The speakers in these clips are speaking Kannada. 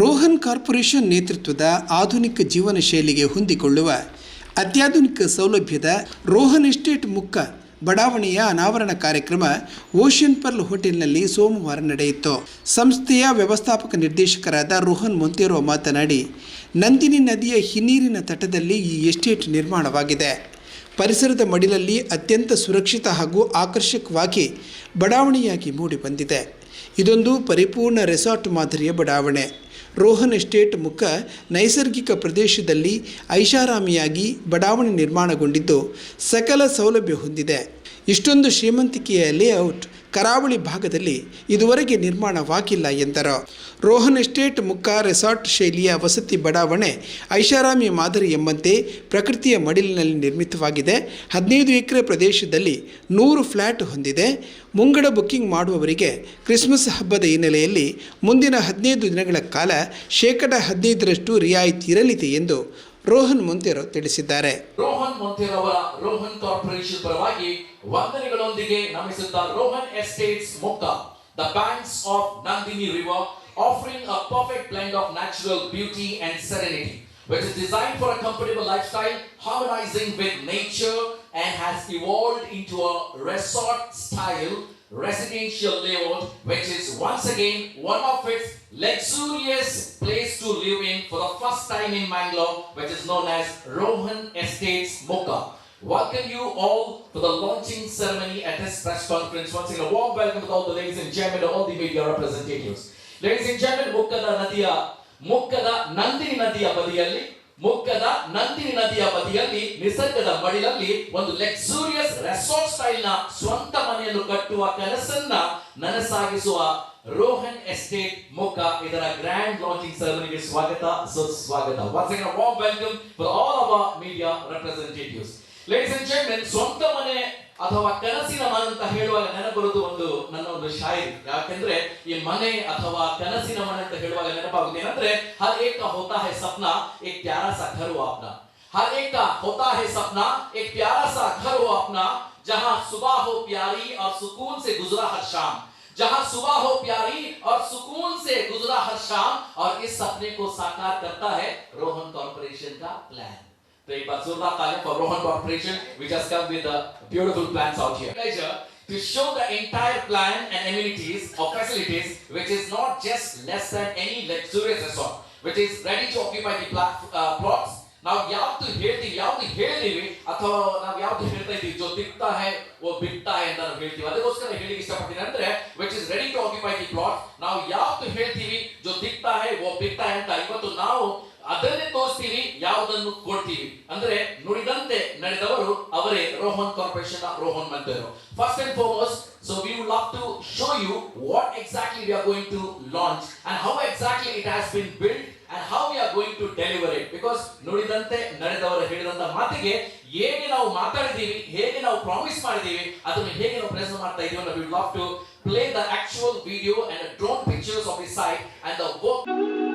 ರೋಹನ್ ಕಾರ್ಪೊರೇಷನ್ ನೇತೃತ್ವದ ಆಧುನಿಕ ಜೀವನ ಶೈಲಿಗೆ ಹೊಂದಿಕೊಳ್ಳುವ ಅತ್ಯಾಧುನಿಕ ಸೌಲಭ್ಯದ ರೋಹನ್ ಎಸ್ಟೇಟ್ ಮುಕ್ಕ ಬಡಾವಣೆಯ ಅನಾವರಣ ಕಾರ್ಯಕ್ರಮ ಓಷನ್ ಪರ್ಲ್ ಹೋಟೆಲ್ನಲ್ಲಿ ಸೋಮವಾರ ನಡೆಯಿತು. ಸಂಸ್ಥೆಯ ವ್ಯವಸ್ಥಾಪಕ ನಿರ್ದೇಶಕರಾದ ರೋಹನ್ ಮೊಂತೇರೋ ಮಾತನಾಡಿ, ನಂದಿನಿ ನದಿಯ ಹಿನ್ನೀರಿನ ತಟದಲ್ಲಿ ಈ ಎಸ್ಟೇಟ್ ನಿರ್ಮಾಣವಾಗಿದೆ. ಪರಿಸರದ ಮಡಿಲಲ್ಲಿ ಅತ್ಯಂತ ಸುರಕ್ಷಿತ ಹಾಗೂ ಆಕರ್ಷಕವಾಗಿ ಬಡಾವಣೆಯಾಗಿ ಮೂಡಿಬಂದಿದೆ. ಇದೊಂದು ಪರಿಪೂರ್ಣ ರೆಸಾರ್ಟ್ ಮಾದರಿಯ ಬಡಾವಣೆ. ರೋಹನ್ ಎಸ್ಟೇಟ್ ಮುಖ ನೈಸರ್ಗಿಕ ಪ್ರದೇಶದಲ್ಲಿ ಐಷಾರಾಮಿಯಾಗಿ ಬಡಾವಣೆ ನಿರ್ಮಾಣಗೊಂಡಿದ್ದು ಸಕಲ ಸೌಲಭ್ಯ ಹೊಂದಿದೆ. ಇಷ್ಟೊಂದು ಶ್ರೀಮಂತಿಕೆಯ ಲೇಔಟ್ ಕರಾವಳಿ ಭಾಗದಲ್ಲಿ ಇದುವರೆಗೆ ನಿರ್ಮಾಣವಾಗಿಲ್ಲ ಎಂದರು. ರೋಹನ್ ಎಸ್ಟೇಟ್ ಮುಕ್ಕ ರೆಸಾರ್ಟ್ ಶೈಲಿಯ ವಸತಿ ಬಡಾವಣೆ ಐಷಾರಾಮಿ ಮಾದರಿ ಎಂಬಂತೆ ಪ್ರಕೃತಿಯ ಮಡಿಲಿನಲ್ಲಿ ನಿರ್ಮಿತವಾಗಿದೆ. ಹದಿನೈದು ಎಕರೆ ಪ್ರದೇಶದಲ್ಲಿ ನೂರು ಫ್ಲ್ಯಾಟ್ ಹೊಂದಿದೆ. ಮುಂಗಡ ಬುಕ್ಕಿಂಗ್ ಮಾಡುವವರಿಗೆ ಕ್ರಿಸ್ಮಸ್ ಹಬ್ಬದ ಹಿನ್ನೆಲೆಯಲ್ಲಿ ಮುಂದಿನ ಹದಿನೈದು ದಿನಗಳ ಕಾಲ ಶೇಕಡ ಹದಿನೈದರಷ್ಟು ರಿಯಾಯಿತಿ ಇರಲಿದೆ ಎಂದು ರೋಹನ್ ಮೊಂತೆರೋ ತಿಳಿಸಿದ್ದಾರೆ. ರೋಹನ್ ಮೊಂತೆರೋ ರೋಹನ್ ಕಾರ್ಪೊರೇಷನ್ ಪರವಾಗಿ ವಂದನೆಗಳೊಂದಿಗೆ ನಮಿಸುತ್ತಾ ರೋಹನ್ ಎಸ್ಟೇಟ್ಸ್ ಮುಕ್ತ the banks of Nandini river offering a perfect blend of natural beauty and serenity which is designed for a comfortable lifestyle, harmonizing with nature, and has evolved into a resort style residential layout, which is once again one of its luxurious place to live in for the first time in Mangalore, which is known as Rohan Estates Mocha. Welcome you all to the launching ceremony at this press conference. Once again, a warm welcome to all the ladies and gentlemen, all the media representatives. Ladies and gentlemen, ಮುಕ್ಕದ ನದಿಯ ಮುಕ್ಕದ ನಂದಿನಿ ನದಿಯ ಬದಿಯಲ್ಲಿ ಮುಕ್ಕದ ನಂದಿನಿ ನದಿಯ ಬದಿಯಲ್ಲಿ ನಿಸರ್ಗದ ಮಡಿಲಲ್ಲಿ ಒಂದು style ರೆಸಾರ್ಟ್ ಸ್ಟೈಲ್ನ ಸ್ವಂತ ಮನೆಯನ್ನು ಕಟ್ಟುವ ಕನಸನ್ನ ನನಸಾಗಿಸುವ ರೋಹನ್ ಎಸ್ಟೇಟ್ ಮುಖ ಇದರ ಗ್ರ್ಯಾಂಡ್ ಲಾಂಚಿಂಗ್ ಸೆರೆಮನಿಗೆ ಸ್ವಾಗತ ಸುಸ್ವಾಗತ once again a warm welcome for all of our media representatives ladies and gentlemen ಸ್ವಂತ ಮನೆ ಅಥವಾ ಕನಸಿನ ಮನೆ ಅಂತ ಹೇಳುವಾಗ ನೆನಪುವುದು ಒಂದು ನನ್ನ ಒಂದು ಶಾಯರಿ ಯಾಕೆಂದ್ರೆ ಈ ಮನೆ ಅಥವಾ ಕನಸಿನ ಮನೆ ಅಂತ ಹೇಳುವಾಗ ನೆನಪಾಗುತ್ತೆ ಏನಂದ್ರೆ ಹರ್ ಏಕ ಹೋತಾ ಹೈ ಸಪ್ನ ಏಕ್ ಪ್ಯಾರಾ ಸಾ ಘರ್ ಹೋ ಅಪ್ನಾ हर एक का होता है सपना एक प्यारा सा घर हो अपना जहां सुबह हो प्यारी और सुकून से गुजरा हर शाम जहां सुबह हो प्यारी और सुकून से गुजरा हर शाम और इस सपने को साकार करता है रोहन कॉर्पोरेशन का plan the Basura Kale for Rohan Corporation, which has come with the beautiful plans out here. Pleasure to show the entire plan and amenities or facilities, which is not just less than any luxurious resort, which is ready to occupy the plot, uh, plots. Now we have to hear the, we have to hear the, अथवा ना ನಾವು ಯಾವತ್ತು ಹೇಳ್ತೀವಿ ಯಾವ್ದು ಹೇಳಿದೀವಿ ಅಥವಾ ನಾವು ಯಾವ್ದು ಹೇಳ್ತಾ ಇದ್ದೀವಿ ಜೊ ತಿಕ್ತಾ ಹೇ ಓ ಬಿಡ್ತಾ ಹೇ ಅಂತ ನಾವು ಹೇಳ್ತೀವಿ ಅದಕ್ಕೋಸ್ಕರ ಹೇಳಿಕ್ಕೆ ಇಷ್ಟಪಡ್ತೀನಿ ಅಂದ್ರೆ which is ready to occupy the plot ನಾವು ಯಾವ್ದು ಹೇಳ್ತೀವಿ ಜೊ ತಿಕ್ತಾ ಹೇ ಓ ಬಿಡ್ತಾ ಹೇ ಅಂತ ಇವತ್ತು ನಾವು ಅದನ್ನೇ ತೋರಿಸ್ತೀವಿ ಯಾವುದನ್ನು ಕೊಡ್ತೀವಿ ಅಂದ್ರೆ, ನುಡಿದಂತೆ ನಡೆದವರು ಅವರೇ Rohan corporation Rohan Monteiro first and foremost so we would love to show you what exactly we are going to launch and how exactly it has been build and how we are going to deliver it because ನುಡಿದಂತೆ ನಡೆದವರು ಹೇಳಿದಂತ ಮಾತಿಗೆ ಹೇಗೆ ನಾವು ಮಾತಾಡಿದೀವಿ ಹೇಗೆ ನಾವು ಪ್ರಾಮಿಸ್ ಮಾಡಿದೀವಿ ಅದನ್ನು ಹೇಗೆ ನಾವು ಪ್ರಯತ್ನ ಮಾಡ್ತಾ ಇದೀವಿ we love to play the actual video and drone pictures of the site and the work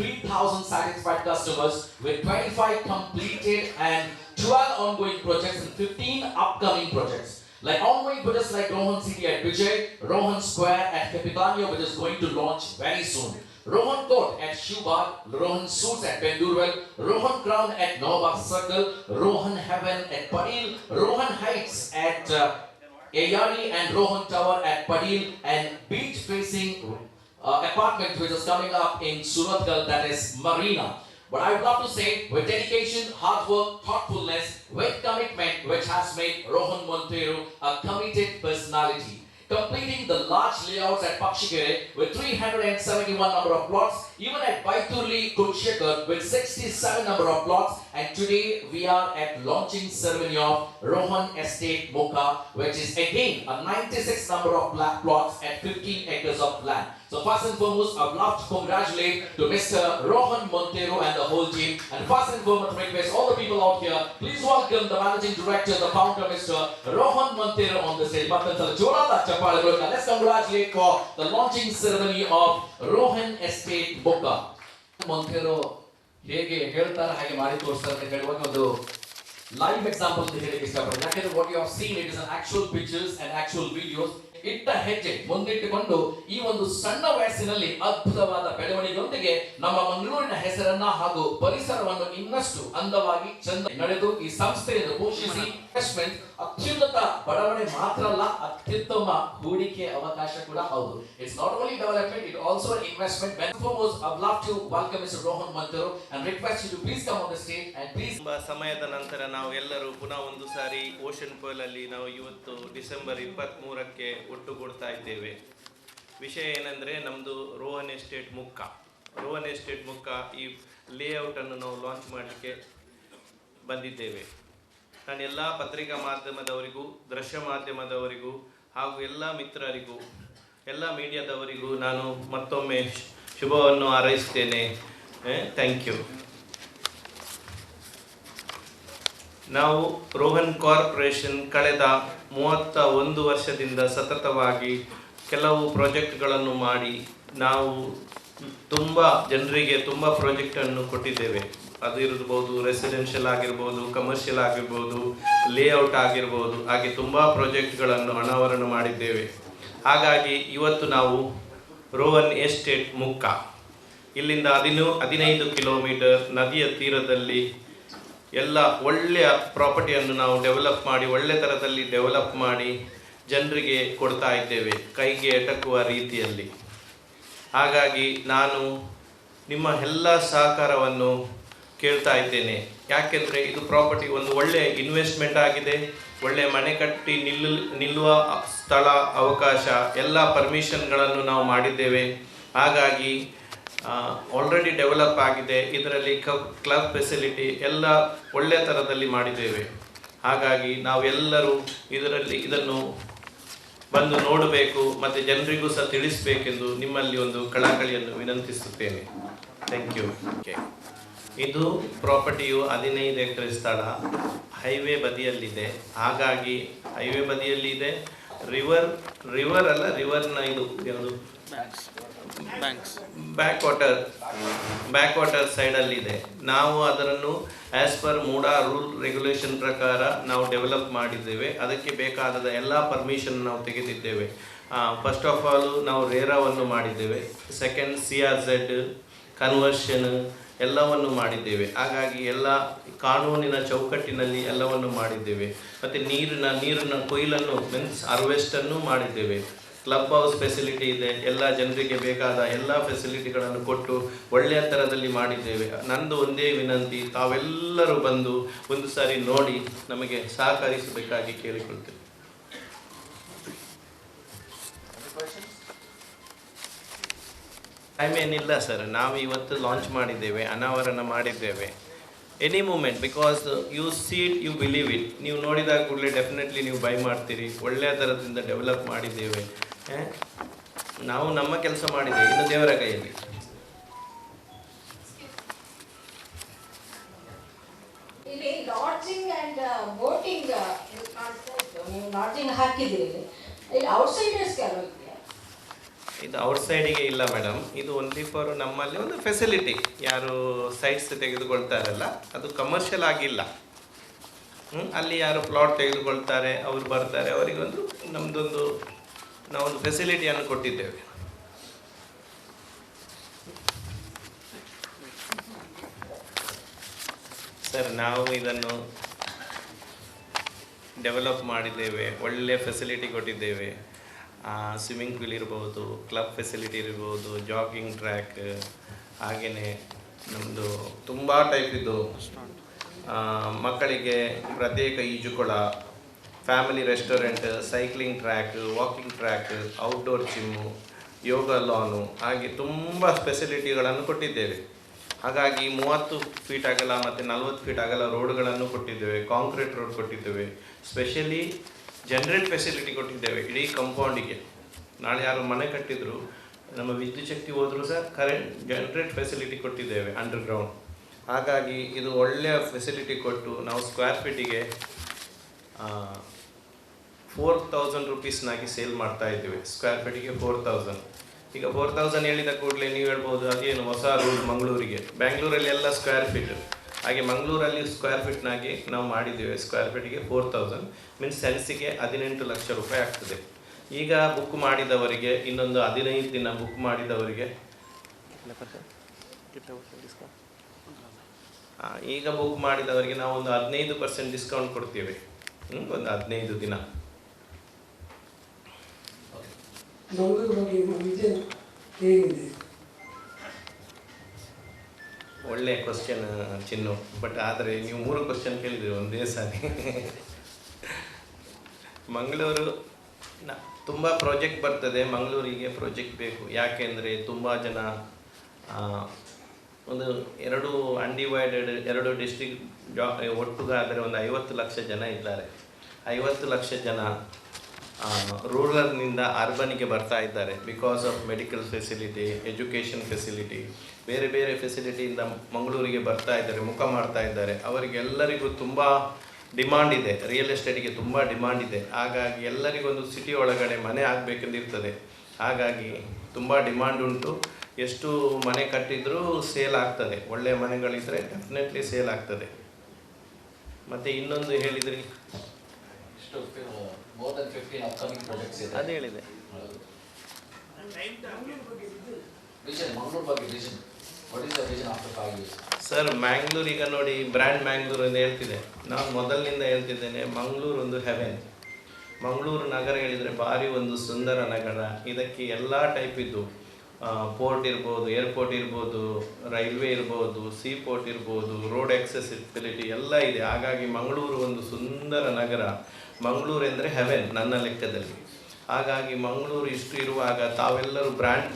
3,000 satisfied customers with 25 completed and 12 ongoing projects and 15 upcoming projects. Like ongoing projects like Rohan City at Vijay, Rohan Square at Capitania, which is going to launch very soon. Rohan Court at Shubag, Rohan Suits at Pendurwell, Rohan Crown at Novak Circle, Rohan Heaven at Padil, Rohan Heights at uh, Ayani and Rohan Tower at Padil, and beach facing uh, apartment which is coming up in Suratgal, that is Marina. But I would love to say, with dedication, hard work, thoughtfulness, with commitment, which has made Rohan Montero a committed personality. Completing the large layouts at Pakshikere with 371 number of plots, even at Baiturli Kunshekhar with 67 number of plots, and today we are at launching ceremony of Rohan Estate Mocha, which is again a 96 number of plots at 15 acres of land. So first and foremost, I'd love to congratulate to Mr. Rohan Montero and the whole team. And first and foremost, request all the people out here, please welcome the Managing Director, the founder, Mr. Rohan Montero on the stage. Let's congratulate for the launching ceremony of Rohan Estate Boka. Montero ಹೇಗೆ ಹೇಳ್ತಾರೆ, ಹಾಗೆ ಮಾಡಿ ತೋರಿಸ್ತಾರೆ ಅಂತ ಹೇಳುವಾಗ ಒಂದು ಲೈವ್ ಎಕ್ಸಾಂಪಲ್ ಅಂತ ಹೇಳಿ ಇಷ್ಟಪಡ್ತೀನಿ. ಯಾಕಂದ್ರೆ what you have seen it is actual pictures and actual videos ಇಟ್ಟ ಹೆಜ್ಜೆ ಮುಂದಿಟ್ಟುಕೊಂಡು ಈ ಒಂದು ಸಣ್ಣ ವಯಸ್ಸಿನಲ್ಲಿ ಅದ್ಭುತವಾದ ಬೆಳವಣಿಗೆಯೊಂದಿಗೆ ನಮ್ಮ ಮಂಗಳೂರಿನ ಹೆಸರನ್ನ ಹಾಗೂ ಪರಿಸರವನ್ನು ಇನ್ನಷ್ಟು ಅಂದವಾಗಿ ಚಂದ ನಡೆದು ಈ ಸಂಸ್ಥೆಯನ್ನು ಪೋಷಿಸಿ. ಇನ್ವೆಸ್ಟ್ಮೆಂಟ್ ಅತ್ಯುನ್ನತ ಬಡವಣೆ ಮಾತ್ರ ಅಲ್ಲ, ಅತ್ಯುತ್ತಮ ಹೂಡಿಕೆ ಅವಕಾಶ ಕೂಡ ಹೌದು. It's not only development it also investment I love to welcome mister Rohan Monteiro and request you please come on the stage and please ಸಮಯದ ನಂತರ ನಾವು ಎಲ್ಲರೂ ಪುನಃ ಒಂದು ಸಾರಿ ಓಷನ್ ಪರ್ಲಲ್ಲಿ ನಾವು ಇವತ್ತು ಡಿಸೆಂಬರ್ ಇಪ್ಪತ್ತ್ಮೂರಕ್ಕೆ ಒಟ್ಟುಗೂಡ್ತಾ ಇದ್ದೇವೆ. ವಿಷಯ ಏನಂದ್ರೆ ನಮ್ಮದು ರೋಹನ್ ಎಸ್ಟೇಟ್ ಮುಕ್ಕ. ರೋಹನ್ ಎಸ್ಟೇಟ್ ಮುಕ್ಕ ಈ ಲೇಔಟನ್ನು ನಾವು ಲಾಂಚ್ ಮಾಡಲಿಕ್ಕೆ ಬಂದಿದ್ದೇವೆ. ನಾನು ಎಲ್ಲ ಪತ್ರಿಕಾ ಮಾಧ್ಯಮದವರಿಗೂ, ದೃಶ್ಯ ಮಾಧ್ಯಮದವರಿಗೂ ಹಾಗೂ ಎಲ್ಲ ಮಿತ್ರರಿಗೂ, ಎಲ್ಲ ಮೀಡಿಯಾದವರಿಗೂ ನಾನು ಮತ್ತೊಮ್ಮೆ ಶುಭವನ್ನು ಹಾರೈಸ್ತೇನೆ. ಥ್ಯಾಂಕ್ ಯು ನಾವು ರೋಹನ್ ಕಾರ್ಪೊರೇಷನ್ ಕಳೆದ ಮೂವತ್ತ ಒಂದು ವರ್ಷದಿಂದ ಸತತವಾಗಿ ಕೆಲವು ಪ್ರಾಜೆಕ್ಟ್ಗಳನ್ನು ಮಾಡಿ ನಾವು ತುಂಬ ಜನರಿಗೆ ತುಂಬ ಪ್ರಾಜೆಕ್ಟನ್ನು ಕೊಟ್ಟಿದ್ದೇವೆ. ಅದು ಇರಬಹುದು ರೆಸಿಡೆನ್ಷಿಯಲ್ ಆಗಿರ್ಬೋದು ಕಮರ್ಷಿಯಲ್ ಆಗಿರ್ಬೋದು ಲೇಔಟ್ ಆಗಿರ್ಬೋದು, ಹಾಗೆ ತುಂಬ ಪ್ರಾಜೆಕ್ಟ್ಗಳನ್ನು ಅನಾವರಣ ಮಾಡಿದ್ದೇವೆ. ಹಾಗಾಗಿ ಇವತ್ತು ನಾವು ರೋವನ್ ಎಸ್ಟೇಟ್ ಮುಕ್ಕ ಇಲ್ಲಿಂದ ಹದಿನೂ, ಹದಿನೈದು ಕಿಲೋಮೀಟರ್ ನದಿಯ ತೀರದಲ್ಲಿ ಎಲ್ಲ ಒಳ್ಳೆಯ ಪ್ರಾಪರ್ಟಿಯನ್ನು ನಾವು ಡೆವಲಪ್ ಮಾಡಿ, ಒಳ್ಳೆ ಥರದಲ್ಲಿ ಡೆವಲಪ್ ಮಾಡಿ ಜನರಿಗೆ ಕೊಡ್ತಾ ಇದ್ದೇವೆ, ಕೈಗೆ ಎಟಕುವ ರೀತಿಯಲ್ಲಿ. ಹಾಗಾಗಿ ನಾನು ನಿಮ್ಮ ಎಲ್ಲ ಸಹಕಾರವನ್ನು ಕೇಳ್ತಾ ಇದ್ದೇನೆ. ಯಾಕೆಂದರೆ ಇದು ಪ್ರಾಪರ್ಟಿ ಒಂದು ಒಳ್ಳೆಯ ಇನ್ವೆಸ್ಟ್ಮೆಂಟ್ ಆಗಿದೆ. ಒಳ್ಳೆಯ ಮನೆ ಕಟ್ಟಿ ನಿಲ್ಲು, ನಿಲ್ಲುವ ಸ್ಥಳ, ಅವಕಾಶ, ಎಲ್ಲ ಪರ್ಮಿಷನ್ಗಳನ್ನು ನಾವು ಮಾಡಿದ್ದೇವೆ. ಹಾಗಾಗಿ ಆಲ್ರೆಡಿ ಡೆವಲಪ್ ಆಗಿದೆ. ಇದರಲ್ಲಿ ಕ್ಲಬ್ ಫೆಸಿಲಿಟಿ ಎಲ್ಲ ಒಳ್ಳೆಯ ಥರದಲ್ಲಿ ಮಾಡಿದ್ದೇವೆ. ಹಾಗಾಗಿ, ನಾವೆಲ್ಲರೂ ಇದರಲ್ಲಿ, ಇದನ್ನು ಬಂದು ನೋಡಬೇಕು ಮತ್ತು ಜನರಿಗೂ ಸಹ ತಿಳಿಸಬೇಕೆಂದು ನಿಮ್ಮಲ್ಲಿ ಒಂದು ಕಳಕಳಿಯನ್ನು ವಿನಂತಿಸುತ್ತೇನೆ. ಥ್ಯಾಂಕ್ ಯು ಇದು ಪ್ರಾಪರ್ಟಿಯು ಹದಿನೈದು ಎಕರೆ ಸ್ಥಳ. ಹೈವೇ ಬದಿಯಲ್ಲಿದೆ. ಹಾಗಾಗಿ ಹೈವೇ ಬದಿಯಲ್ಲಿದೆ. ರಿವರ್ ರಿವರ್ ಅಲ್ಲ ರಿವರ್ನ ಇದು ಯಾವುದು? ಬ್ಯಾಕ್ ವಾಟರ್ ಬ್ಯಾಕ್ ವಾಟರ್ ಸೈಡಲ್ಲಿದೆ. ನಾವು ಅದರನ್ನು as per MUDA rule regulation ಪ್ರಕಾರ ನಾವು ಡೆವಲಪ್ ಮಾಡಿದ್ದೇವೆ. ಅದಕ್ಕೆ ಬೇಕಾದ ಎಲ್ಲ ಪರ್ಮಿಷನ್ ನಾವು ತೆಗೆದಿದ್ದೇವೆ. ಫಸ್ಟ್ ಆಫ್ ಆಲ್ ನಾವು ರೇರಾವನ್ನು ಮಾಡಿದ್ದೇವೆ. Second C R Z conversion ಎಲ್ಲವನ್ನು ಮಾಡಿದ್ದೇವೆ. ಹಾಗಾಗಿ ಎಲ್ಲ ಕಾನೂನಿನ ಚೌಕಟ್ಟಿನಲ್ಲಿ ಎಲ್ಲವನ್ನು ಮಾಡಿದ್ದೇವೆ. ಮತ್ತು ನೀರಿನ ನೀರಿನ ಕೊಯ್ಲನ್ನು ಮೀನ್ಸ್ ಹಾರ್ವೆಸ್ಟನ್ನು ಮಾಡಿದ್ದೇವೆ. ಕ್ಲಬ್ ಹೌಸ್ ಫೆಸಿಲಿಟಿ ಇದೆ. ಎಲ್ಲ ಜನರಿಗೆ ಬೇಕಾದ ಎಲ್ಲ ಫೆಸಿಲಿಟಿಗಳನ್ನು ಕೊಟ್ಟು ಒಳ್ಳೆಯ ಥರದಲ್ಲಿ ಮಾಡಿದ್ದೇವೆ. ನಂದು ಒಂದೇ ವಿನಂತಿ, ತಾವೆಲ್ಲರೂ ಬಂದು ಒಂದು ಸಾರಿ ನೋಡಿ ನಮಗೆ ಸಹಕರಿಸಬೇಕಾಗಿ ಕೇಳಿಕೊಳ್ತೇವೆ. ಏನಿಲ್ಲ ಸರ್ ನಾವು ಇವತ್ತು ಲಾಂಚ್ ಮಾಡಿದ್ದೇವೆ, ಅನಾವರಣ ಮಾಡಿದ್ದೇವೆ. Any moment because you see it you believe it ನೀವು ನೋಡಿದಾಗ ಕೂಡಲೇ ಡೆಫಿನೆಟ್ಲಿ ನೀವು ಬೈ ಮಾಡ್ತೀರಿ. ಒಳ್ಳೆಯ ಥರದಿಂದ ಡೆವಲಪ್ ಮಾಡಿದ್ದೇವೆ. ನಾವು ನಮ್ಮ ಕೆಲಸ ಮಾಡಿದ್ದೇವೆ. ಇನ್ನು ದೇವರ ಕೈಯಲ್ಲಿ. ಲಾಡ್ಜಿಂಗ್ ನೀವು ಲಾಡ್ಜಿಂಗ್ ಹಾಕಿದ್ದೀರಿ ಇಲ್ಲಿ ಇಲ್ಲಿ ಔಟ್ಸೈಡರ್ಸ್ಗೆ ಅಲೋ ಇದೆಯಾ ಇದು ಔಟ್ ಸೈಡಿಗೆ ಇಲ್ಲ ಮೇಡಮ್ ಇದು ಓನ್ಲಿ ಫಾರ್ ನಮ್ಮಲ್ಲಿ ಒಂದು ಫೆಸಿಲಿಟಿ ಯಾರು ಸೈಟ್ಸ್ ತೆಗೆದುಕೊಳ್ತಾರಲ್ಲ, ಅದು ಕಮರ್ಷಿಯಲ್ ಆಗಿಲ್ಲ. ಹ್ಞೂ ಅಲ್ಲಿ ಯಾರು ಪ್ಲಾಟ್ ತೆಗೆದುಕೊಳ್ತಾರೆ, ಅವರು ಬರ್ತಾರೆ ಅವರಿಗೊಂದು ನಮ್ಮದೊಂದು ನಾವೊಂದು ಫೆಸಿಲಿಟಿಯನ್ನು ಕೊಟ್ಟಿದ್ದೇವೆ. ಸರ್, ನಾವು ಇದನ್ನು ಡೆವಲಪ್ ಮಾಡಿದ್ದೇವೆ ಒಳ್ಳೆಯ ಫೆಸಿಲಿಟಿ ಕೊಟ್ಟಿದ್ದೇವೆ. ಸ್ವಿಮ್ಮಿಂಗ್ ಪೂಲ್ ಇರ್ಬೋದು ಕ್ಲಬ್ ಫೆಸಿಲಿಟಿ ಇರ್ಬೋದು ಜಾಗಿಂಗ್ ಟ್ರ್ಯಾಕ್ ಹಾಗೆಯೇ ನಮ್ಮದು ತುಂಬ ಟೈಪ್ ಇದು ಆ, ಮಕ್ಕಳಿಗೆ ಪ್ರತ್ಯೇಕ ಈಜುಕೊಳ family restaurant cycling track walking track outdoor gym yoga lawn ಹಾಗೆ ತುಂಬ ಫೆಸಿಲಿಟಿಗಳನ್ನು ಕೊಟ್ಟಿದ್ದೇವೆ. ಹಾಗಾಗಿ ಮೂವತ್ತು ಫೀಟ್ ಅಗಲ ಮತ್ತು ನಲ್ವತ್ತು ಫೀಟ್ ಅಗಲ ರೋಡ್ಗಳನ್ನು ಕೊಟ್ಟಿದ್ದೇವೆ ಕಾಂಕ್ರೀಟ್ ರೋಡ್ ಕೊಟ್ಟಿದ್ದೇವೆ. ಸ್ಪೆಷಲಿ ಜನರೇಟ್ ಫೆಸಿಲಿಟಿ ಕೊಟ್ಟಿದ್ದೇವೆ, ಇಡೀ ಕಂಪೌಂಡಿಗೆ ನಾಳೆ ಯಾರು ಮನೆ ಕಟ್ಟಿದ್ರು, ನಮ್ಮ ವಿದ್ಯುತ್ ಶಕ್ತಿ ಹೋದರೂ ಸಹ ಕರೆಂಟ್ ಜನರೇಟ್ ಫೆಸಿಲಿಟಿ ಕೊಟ್ಟಿದ್ದೇವೆ ಅಂಡರ್ಗ್ರೌಂಡ್ ಹಾಗಾಗಿ ಇದು ಒಳ್ಳೆಯ ಫೆಸಿಲಿಟಿ ಕೊಟ್ಟು ನಾವು ಸ್ಕ್ವೇರ್ ಫೀಟಿಗೆ ಫೋರ್ ತೌಸಂಡ್ ರುಪೀಸ್ನಾಗಿ ಸೇಲ್ ಮಾಡ್ತಾ ಇದ್ದೀವಿ. ಸ್ಕ್ವೇರ್ ಫೀಟಿಗೆ ಫೋರ್ ತೌಸಂಡ್ ಈಗ ಫೋರ್ ತೌಸಂಡ್ ಹೇಳಿದ ಕೂಡಲೇ ನೀವು ಹೇಳ್ಬೋದು, ಅದೇನು ಹೊಸ ರೂಲ್ ಮಂಗಳೂರಿಗೆ. ಬ್ಯಾಂಗ್ಳೂರಲ್ಲಿ ಎಲ್ಲ ಸ್ಕ್ವೇರ್ ಫೀಟ್ ಹಾಗೆ ಮಂಗಳೂರಲ್ಲಿ ಸ್ಕ್ವೇರ್ ಫೀಟ್ನಾಗಿ ನಾವು ಮಾಡಿದ್ದೇವೆ ಸ್ಕ್ವೇರ್ ಫೀಟಿಗೆ ಫೋರ್ ತೌಸಂಡ್ ಮೀನ್ಸ್ ಸೆನ್ಸಿಗೆ ಹದಿನೆಂಟು ಲಕ್ಷ ರೂಪಾಯಿ ಆಗ್ತದೆ. ಈಗ ಬುಕ್ ಮಾಡಿದವರಿಗೆ, ಇನ್ನೊಂದು ಹದಿನೈದು ದಿನ ಬುಕ್ ಮಾಡಿದವರಿಗೆ. ಈಗ ಬುಕ್ ಮಾಡಿದವರಿಗೆ ನಾವು ಒಂದು ಹದಿನೈದು ಪರ್ಸೆಂಟ್ ಡಿಸ್ಕೌಂಟ್ ಕೊಡ್ತೇವೆ. ಒಂದು ಹದಿನೈದು ದಿನ. ಹೇಗಿದೆ? ಒಳ್ಳೆಯ ಕ್ವಶನ್ ಚಿನ್ನು. ಬಟ್ ಆದರೆ ನೀವು ಮೂರು ಕ್ವಶನ್ ಕೇಳಿದ್ರಿ ಒಂದೇ ಸಾರಿ. ಮಂಗಳೂರು, ನ, ತುಂಬ ಪ್ರಾಜೆಕ್ಟ್ ಬರ್ತದೆ. ಮಂಗಳೂರಿಗೆ ಪ್ರಾಜೆಕ್ಟ್ ಬೇಕು. ಯಾಕೆಂದರೆ ತುಂಬ ಜನ ಒಂದು ಎರಡು ಅನ್ಡಿವೈಡೆಡ್ ಎರಡು ಡಿಸ್ಟ್ರಿಕ್ಟ್ ಜಾ, ಒಟ್ಟುಗಾದರೆ ಒಂದು ಐವತ್ತು ಲಕ್ಷ ಜನ ಇದ್ದಾರೆ. ಐವತ್ತು ಲಕ್ಷ ಜನ ರೂರಲ್ನಿಂದ ಅರ್ಬನ್ಗೆ ಬರ್ತಾ ಇದ್ದಾರೆ because of medical facility education facility ಬೇರೆ ಬೇರೆ ಫೆಸಿಲಿಟಿಯಿಂದ ಮಂಗಳೂರಿಗೆ ಬರ್ತಾ ಇದ್ದಾರೆ, ಮುಖ ಮಾಡ್ತಾ ಇದ್ದಾರೆ. ಅವರಿಗೆಲ್ಲರಿಗೂ ತುಂಬ ಡಿಮಾಂಡ್ ಇದೆ. ರಿಯಲ್ ಎಸ್ಟೇಟಿಗೆ ತುಂಬ ಡಿಮಾಂಡ್ ಇದೆ. ಹಾಗಾಗಿ ಎಲ್ಲರಿಗೊಂದು ಸಿಟಿ ಒಳಗಡೆ ಮನೆ ಆಗಬೇಕೆಂದಿರ್ತದೆ ಹಾಗಾಗಿ ತುಂಬ ಡಿಮಾಂಡ್ ಉಂಟು. ಎಷ್ಟು ಮನೆ ಕಟ್ಟಿದರೂ ಸೇಲ್ ಆಗ್ತದೆ. ಒಳ್ಳೆಯ ಮನೆಗಳಿದ್ದರೆ ಡೆಫಿನೆಟ್ಲಿ ಸೇಲ್ ಆಗ್ತದೆ. ಮತ್ತು ಇನ್ನೊಂದು ಹೇಳಿದ್ರಿ? More than fifteen upcoming projects ಇದೆ. ಅದು ಹೇಳಿದೆ. ವಿಷನ್ ಮಂಗಳೂರು ಬಗ್ಗೆ vision what is the vision after five years sir Mangalore ಈಗ ನೋಡಿ ಬ್ರ್ಯಾಂಡ್ ಮ್ಯಾಂಗ್ಳೂರ್ ಅಂತ ಹೇಳ್ತಿದೆ. ನಾನು ಮೊದಲಿನಿಂದ ಹೇಳ್ತಿದ್ದೇನೆ ಮಂಗಳೂರು ಒಂದು ಹೆವೆನ್ ಮಂಗಳೂರು ನಗರ ಹೇಳಿದರೆ ಭಾರಿ ಒಂದು ಸುಂದರ ನಗರ. ಇದಕ್ಕೆ ಎಲ್ಲ ಟೈಪ್ ಇದ್ದು. ಪೋರ್ಟ್ ಇರ್ಬೋದು ಏರ್ಪೋರ್ಟ್ ಇರ್ಬೋದು ರೈಲ್ವೆ ಇರ್ಬೋದು ಸೀ ಪೋರ್ಟ್ ಇರ್ಬೋದು ರೋಡ್ ಎಕ್ಸೆಸಿಬಿಲಿಟಿ ಎಲ್ಲ ಇದೆ. ಹಾಗಾಗಿ ಮಂಗಳೂರು ಒಂದು ಸುಂದರ ನಗರ. ಮಂಗಳೂರು ಎಂದರೆ ಹೆವೆನ್ ನನ್ನ ಲೆಕ್ಕದಲ್ಲಿ. ಹಾಗಾಗಿ ಮಂಗಳೂರು ಇಷ್ಟು ಇರುವಾಗ ತಾವೆಲ್ಲರೂ ಬ್ರ್ಯಾಂಡ್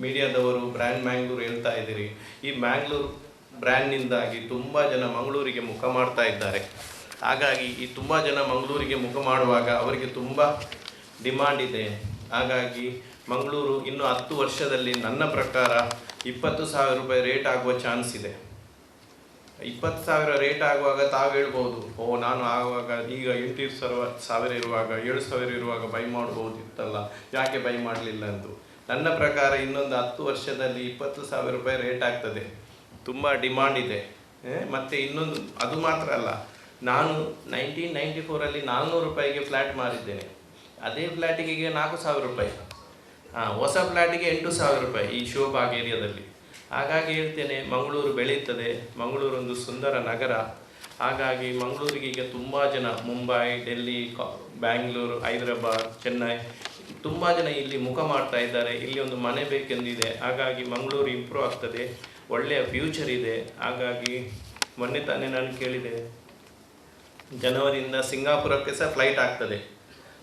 ಮೀಡಿಯಾದವರು ಬ್ರ್ಯಾಂಡ್ ಮ್ಯಾಂಗ್ಳೂರು ಹೇಳ್ತಾ ಇದ್ದೀರಿ. ಈ ಮ್ಯಾಂಗ್ಳೂರು ಬ್ರ್ಯಾಂಡ್ನಿಂದಾಗಿ ತುಂಬ ಜನ ಮಂಗಳೂರಿಗೆ ಮುಖ ಮಾಡ್ತಾ ಇದ್ದಾರೆ. ಹಾಗಾಗಿ ಈ ತುಂಬ ಜನ ಮಂಗಳೂರಿಗೆ ಮುಖ ಮಾಡುವಾಗ ಅವರಿಗೆ ತುಂಬ ಡಿಮಾಂಡ್ ಇದೆ. ಹಾಗಾಗಿ ಮಂಗಳೂರು ಇನ್ನು ಹತ್ತು ವರ್ಷದಲ್ಲಿ ನನ್ನ ಪ್ರಕಾರ ಇಪ್ಪತ್ತು ಸಾವಿರ ರೂಪಾಯಿ ರೇಟ್ ಆಗುವ ಚಾನ್ಸ್ ಇದೆ. ಇಪ್ಪತ್ತು ಸಾವಿರ ರೇಟ್ ಆಗುವಾಗ ತಾವು ಹೇಳ್ಬೋದು, ಓ, ನಾನು ಆಗುವಾಗ ಈಗ ಎಂಟು ಸಾವಿರ ಸಾವಿರ ಇರುವಾಗ, ಏಳು ಸಾವಿರ ಇರುವಾಗ ಬೈ ಮಾಡ್ಬೋದಿತ್ತಲ್ಲ, ಯಾಕೆ ಬೈ ಮಾಡಲಿಲ್ಲ ಅಂತ ನನ್ನ ಪ್ರಕಾರ ಇನ್ನೊಂದು ಹತ್ತು ವರ್ಷದಲ್ಲಿ ಇಪ್ಪತ್ತು ಸಾವಿರ ರೂಪಾಯಿ ರೇಟ್ ಆಗ್ತದೆ. ತುಂಬ ಡಿಮಾಂಡ್ ಇದೆ. ಮತ್ತು ಇನ್ನೊಂದು, ಅದು ಮಾತ್ರ ಅಲ್ಲ. ನಾನು ನೈನ್ಟೀನ್ ನೈಂಟಿ ಫೋರಲ್ಲಿ ನಾಲ್ನೂರು ರೂಪಾಯಿಗೆ ಫ್ಲ್ಯಾಟ್ ಮಾರಿದ್ದೇನೆ. ಅದೇ ಫ್ಲ್ಯಾಟಿಗೆ ನಾಲ್ಕು ಸಾವಿರ ರೂಪಾಯಿ. ಹಾಂ ಹೊಸ ಫ್ಲ್ಯಾಟಿಗೆ ಎಂಟು ಸಾವಿರ ರೂಪಾಯಿ ಈ ಶೋಭಾಗ್ ಏರಿಯಾದಲ್ಲಿ ಹಾಗಾಗಿ ಹೇಳ್ತೇನೆ, ಮಂಗಳೂರು ಬೆಳೀತದೆ ಮಂಗಳೂರು ಒಂದು ಸುಂದರ ನಗರ. ಹಾಗಾಗಿ ಮಂಗಳೂರಿಗೆ ಈಗ ತುಂಬ ಜನ, ಮುಂಬೈ, ಡೆಲ್ಲಿ ಬ್ಯಾಂಗ್ಳೂರು, ಹೈದರಾಬಾದ್, ಚೆನ್ನೈ, ತುಂಬ ಜನ ಇಲ್ಲಿ ಮುಖ ಮಾಡ್ತಾ ಇದ್ದಾರೆ. ಇಲ್ಲಿ ಒಂದು ಮನೆ ಬೇಕೆಂದಿದೆ. ಹಾಗಾಗಿ ಮಂಗಳೂರು ಇಂಪ್ರೂವ್ ಆಗ್ತದೆ. ಒಳ್ಳೆಯ ಫ್ಯೂಚರ್ ಇದೆ. ಹಾಗಾಗಿ ಮೊನ್ನೆ ತಾನೇ ನಾನು ಕೇಳಿದೆ, ಜನವರಿಯಿಂದ ಸಿಂಗಾಪುರಕ್ಕೆ ಸಹ ಫ್ಲೈಟ್ ಆಗ್ತದೆ.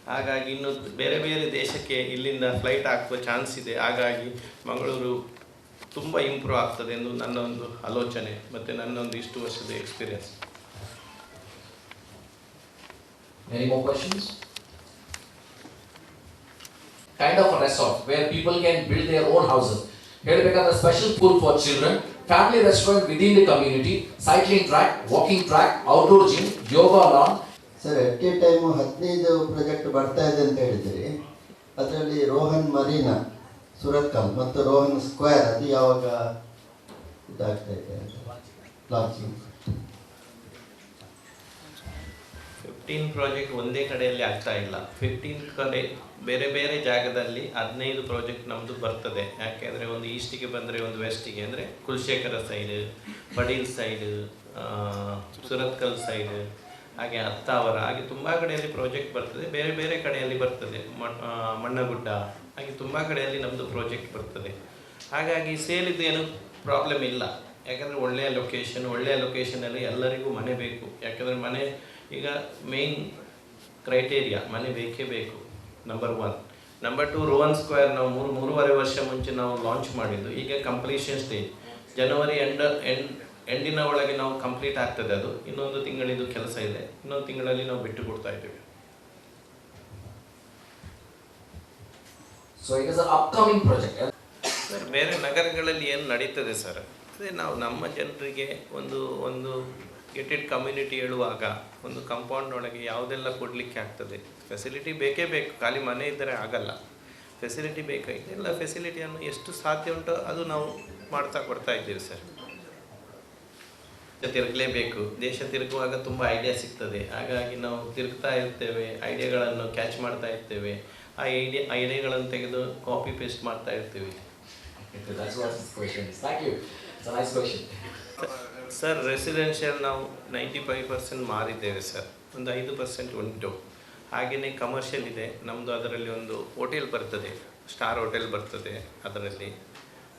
ಹಾಗಾಗಿ ಇನ್ನು ಬೇರೆ ಬೇರೆ ದೇಶಕ್ಕೆ ಇಲ್ಲಿಂದ ಫ್ಲೈಟ್ ಹಾಕುವ ಚಾನ್ಸ್ ಇದೆ. ಹಾಗಾಗಿ ಮಂಗಳೂರು ತುಂಬ ಇಂಪ್ರೂವ್ ಆಗ್ತದೆ ಎಂದು ನನ್ನ ಒಂದು ಆಲೋಚನೆ ಮತ್ತು ನನ್ನ ಒಂದು ಇಷ್ಟು ವರ್ಷದ experience Any more questions? Kind of a resort where people can build their own houses. ಹೇಳಬೇಕಾದ special pool for children family restaurant within the community cycling track walking track outdoor gym yoga lawn sir at a time ಹದಿನೈದು ಪ್ರಾಜೆಕ್ಟ್ ಬರ್ತಾ ಇದೆ ಅಂತ ಹೇಳಿದ್ರಿ ಅದರಲ್ಲಿ ರೋಹನ್ ಮರೀನಾ ಸುರತ್ಕಲ್ ಮತ್ತು ರೋಹನ್ ಸ್ಕ್ವೇರ್ ಅದು ಯಾವಾಗ ಇದಾಗ್ತಾ ಇದೆ ಫಿಫ್ಟೀನ್ ಪ್ರಾಜೆಕ್ಟ್ ಒಂದೇ ಕಡೆಯಲ್ಲಿ ಆಗ್ತಾ ಇಲ್ಲ. ಫಿಫ್ಟೀನ್ ಕಡೆ ಬೇರೆ ಬೇರೆ ಜಾಗದಲ್ಲಿ ಹದಿನೈದು ಪ್ರಾಜೆಕ್ಟ್ ನಮ್ಮದು ಬರ್ತದೆ. ಯಾಕೆಂದರೆ ಒಂದು ಈಸ್ಟಿಗೆ ಬಂದರೆ ಒಂದು ವೆಸ್ಟಿಗೆ ಅಂದರೆ Kulashekara side Padil side Surathkal side ಹಾಗೆ ಹತ್ತಾವರ ಹಾಗೆ ತುಂಬ ಕಡೆಯಲ್ಲಿ ಪ್ರಾಜೆಕ್ಟ್ ಬರ್ತದೆ. ಬೇರೆ ಬೇರೆ ಕಡೆಯಲ್ಲಿ ಬರ್ತದೆ. ಮಣ್ಣಗುಡ್ಡ. ಹಾಗೆ ತುಂಬ ಕಡೆಯಲ್ಲಿ ನಮ್ಮದು ಪ್ರಾಜೆಕ್ಟ್ ಬರ್ತದೆ. ಹಾಗಾಗಿ ಸೇಲಿದ್ದು ಏನು ಪ್ರಾಬ್ಲಮ್ ಇಲ್ಲ. ಯಾಕಂದರೆ ಒಳ್ಳೆಯ ಲೊಕೇಶನ್ ಒಳ್ಳೆಯ ಲೊಕೇಶನಲ್ಲಿ ಎಲ್ಲರಿಗೂ ಮನೆ ಬೇಕು. ಯಾಕಂದರೆ ಮನೆ ಈಗ ಮೇನ್ ಕ್ರೈಟೇರಿಯಾ ಮನೆ ಬೇಕೇ ಬೇಕು number one number two Rohan square ನಾವು ಮೂರು, ಮೂರುವರೆ ವರ್ಷ ಮುಂಚೆ ನಾವು ಲಾಂಚ್ ಮಾಡಿದ್ದು. ಈಗ ಕಂಪ್ಲೀಷನ್ ಸ್ಟೇಜ್ ಜನವರಿ ಎಂಡ್ ಎಂಡ್ ಎಂಡಿನ ಒಳಗೆ ನಾವು ಕಂಪ್ಲೀಟ್ ಆಗ್ತದೆ ಅದು. ಇನ್ನೊಂದು ತಿಂಗಳಿದು ಕೆಲಸ ಇದೆ. ಇನ್ನೊಂದು ತಿಂಗಳಲ್ಲಿ ನಾವು ಬಿಟ್ಟು ಕೊಡ್ತಾ ಇದ್ದೇವೆ. So it is upcoming project. Sir ಬೇರೆ ನಗರಗಳಲ್ಲಿ ಏನು ನಡೀತದೆ ಸರ್ ಅದೇ ನಾವು ನಮ್ಮ ಜನರಿಗೆ ಒಂದು ಒಂದು ಗೆಟೆಡ್ ಕಮ್ಯುನಿಟಿ ಹೇಳುವಾಗ, ಒಂದು ಕಂಪೌಂಡ್ ಒಳಗೆ ಯಾವುದೆಲ್ಲ ಕೊಡಲಿಕ್ಕೆ ಆಗ್ತದೆ? ಫೆಸಿಲಿಟಿ ಬೇಕೇ ಬೇಕು. ಖಾಲಿ ಮನೆ ಇದ್ದರೆ ಆಗಲ್ಲ. ಫೆಸಿಲಿಟಿ ಬೇಕಾಗಿದೆ ಎಲ್ಲ ಫೆಸಿಲಿಟಿಯನ್ನು ಎಷ್ಟು ಸಾಧ್ಯ ಉಂಟೋ ಅದು ನಾವು ಮಾಡ್ತಾ ಕೊಡ್ತಾ ಇದ್ದೀವಿ ಸರ್ ತಿರುಗಲೇಬೇಕು. ದೇಶ ತಿರುಗುವಾಗ ತುಂಬ ಐಡಿಯಾ ಸಿಗ್ತದೆ. ಹಾಗಾಗಿ ನಾವು ತಿರುಗ್ತಾ ಇರ್ತೇವೆ ಐಡಿಯಾಗಳನ್ನು ಕ್ಯಾಚ್ ಮಾಡ್ತಾ ಇರ್ತೇವೆ. ಆ ಐಡಿ ಐಡಿಯಾಗಳನ್ನು ತೆಗೆದು ಕಾಪಿ ಪೇಸ್ಟ್ ಮಾಡ್ತಾ ಇರ್ತೀವಿ. ಸರ್ ರೆಸಿಡೆನ್ಷಿಯಲ್ ನಾವು ನೈಂಟಿ ಫೈವ್ ಪರ್ಸೆಂಟ್ ಮಾರಿದ್ದೇವೆ ಸರ್ ಒಂದು ಐದು ಪರ್ಸೆಂಟ್ ಉಂಟು. ಹಾಗೆಯೇ ಕಮರ್ಷಿಯಲ್ ಇದೆ. ನಮ್ಮದು ಅದರಲ್ಲಿ ಒಂದು ಹೋಟೆಲ್ ಬರ್ತದೆ. ಸ್ಟಾರ್ ಹೋಟೆಲ್ ಬರ್ತದೆ ಅದರಲ್ಲಿ.